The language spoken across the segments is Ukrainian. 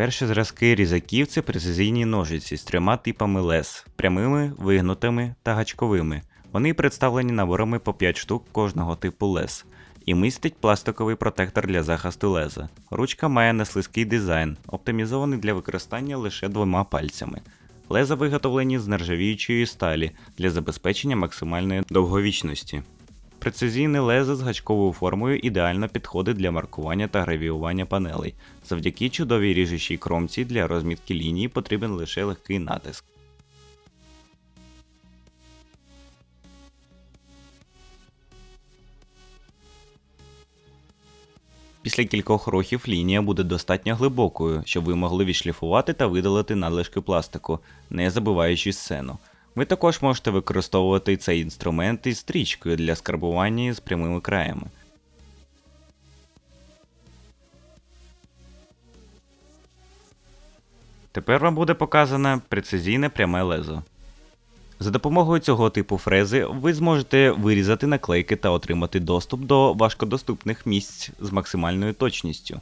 Перші зразки різаків це прецизійні ножиці з трьома типами лез прямими, вигнутими та гачковими. Вони представлені наборами по 5 штук кожного типу лез. І містить пластиковий протектор для захисту леза. Ручка має неслизький дизайн, оптимізований для використання лише двома пальцями. Леза виготовлені з нержавіючої сталі для забезпечення максимальної довговічності. Прецизійне лезо з гачковою формою ідеально підходить для маркування та гравіювання панелей. Завдяки чудовій ріжучій кромці для розмітки лінії потрібен лише легкий натиск. Після кількох рухів лінія буде достатньо глибокою, щоб ви могли відшліфувати та видалити надлишки пластику, не забиваючи сцену. Ви також можете використовувати цей інструмент із стрічкою для скарбування з прямими краями. Тепер вам буде показане прецизійне пряме лезо. За допомогою цього типу фрези ви зможете вирізати наклейки та отримати доступ до важкодоступних місць з максимальною точністю.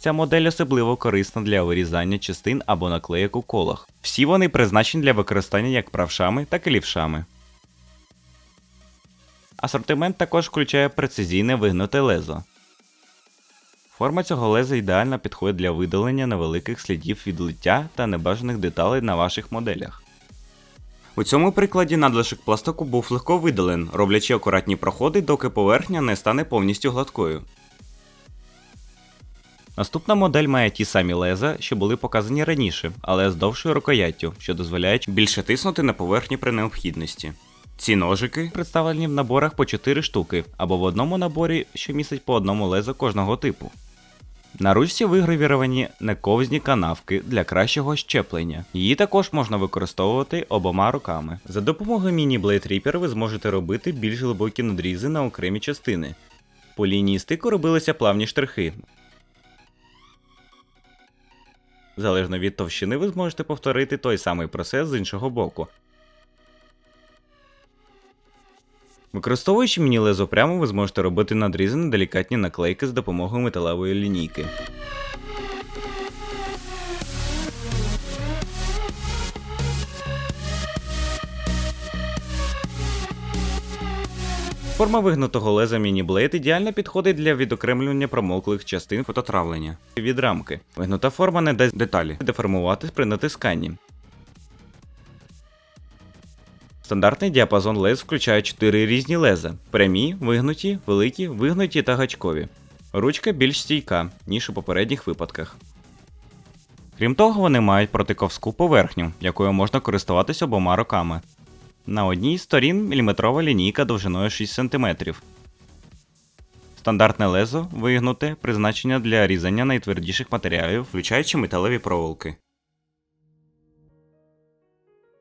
Ця модель особливо корисна для вирізання частин або наклеїк у колах. Всі вони призначені для використання як правшами, так і лівшами. Асортимент також включає прецизійне вигнуте лезо. Форма цього леза ідеально підходить для видалення невеликих слідів від лиття та небажаних деталей на ваших моделях. У цьому прикладі надлишок пластику був легко видален, роблячи акуратні проходи, доки поверхня не стане повністю гладкою. Наступна модель має ті самі леза, що були показані раніше, але з довшою рукояттю, що дозволяє більше тиснути на поверхні при необхідності. Ці ножики представлені в наборах по 4 штуки, або в одному наборі, що містить по одному лезу кожного типу. На ручці вигравіровані нековзні канавки для кращого щеплення. Її також можна використовувати обома руками. За допомогою Blade Reaper ви зможете робити більш глибокі надрізи на окремі частини. По лінії стику робилися плавні штрихи. Залежно від товщини, ви зможете повторити той самий процес з іншого боку. Використовуючи міні-лезо прямо, ви зможете робити надрізані делікатні наклейки з допомогою металевої лінійки. Форма вигнутого леза міні-блейд ідеально підходить для відокремлювання промоклих частин фототравлення від рамки. Вигнута форма не дасть деталі деформуватись при натисканні. Стандартний діапазон лез включає 4 різні леза: прямі, вигнуті, великі, вигнуті та гачкові. Ручка більш стійка, ніж у попередніх випадках. Крім того, вони мають протиковську поверхню, якою можна користуватися обома руками. На одній з сторін міліметрова лінійка довжиною 6 см. Стандартне лезо вигнуте призначення для різання найтвердіших матеріалів, включаючи металеві проволоки.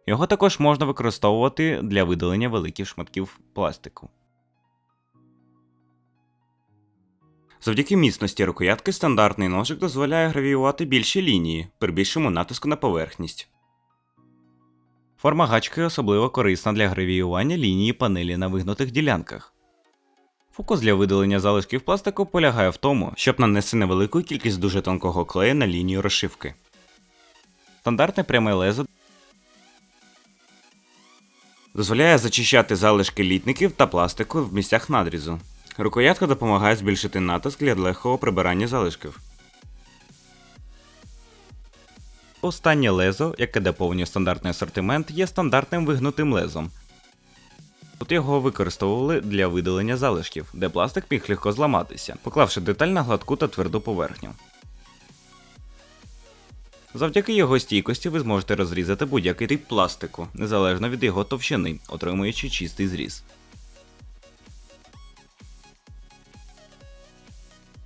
Його також можна використовувати для видалення великих шматків пластику. Завдяки міцності рукоятки стандартний ножик дозволяє гравіювати більші лінії при більшому натиску на поверхність. Форма гачки особливо корисна для гравіювання лінії панелі на вигнутих ділянках. Фокус для видалення залишків пластику полягає в тому, щоб нанести невелику кількість дуже тонкого клею на лінію розшивки. Стандартне пряме лезо дозволяє зачищати залишки літників та пластику в місцях надрізу. Рукоятка допомагає збільшити натиск для легкого прибирання залишків. Останнє лезо, яке доповнює стандартний асортимент, є стандартним вигнутим лезом. Тут його використовували для видалення залишків, де пластик міг легко зламатися, поклавши деталь на гладку та тверду поверхню. Завдяки його стійкості ви зможете розрізати будь-який тип пластику, незалежно від його товщини, отримуючи чистий зріз.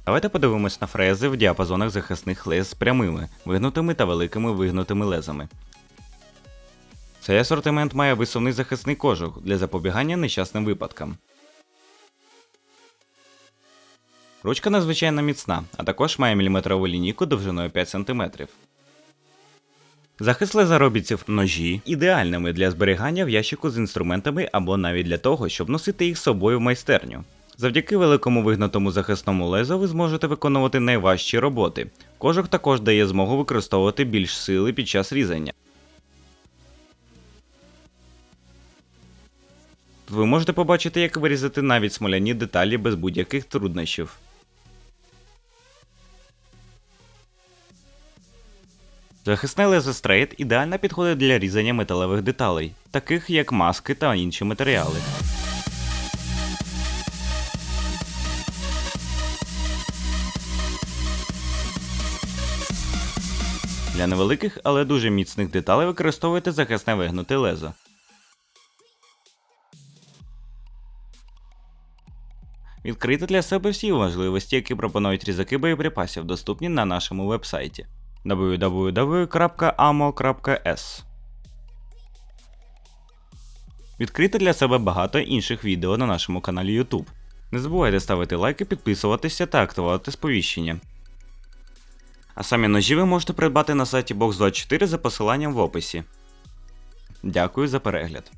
Давайте подивимось на фрези в діапазонах захисних лез з прямими, вигнутими та великими вигнутими лезами. Цей асортимент має висувний захисний кожух для запобігання нещасним випадкам. Ручка надзвичайно міцна, а також має міліметрову лінійку довжиною 5 см. Захист ці ножі ідеальними для зберігання в ящику з інструментами або навіть для того, щоб носити їх з собою в майстерню. Завдяки великому вигнутому захисному лезу ви зможете виконувати найважчі роботи. Кожух також дає змогу використовувати більш сили під час різання. Ви можете побачити, як вирізати навіть смоляні деталі без будь-яких труднощів. Захисне лезо стрейт ідеально підходить для різання металевих деталей, таких як маски та інші матеріали. Для невеликих, але дуже міцних деталей використовуйте захисне вигнуте лезо. Відкрити для себе всі можливості, які пропонують різаки боєприпасів, доступні на нашому вебсайті www.amo.s. Відкрити для себе багато інших відео на нашому каналі YouTube. Не забувайте ставити лайки, підписуватися та активувати сповіщення. А самі ножі ви можете придбати на сайті Box24 за посиланням в описі. Дякую за перегляд.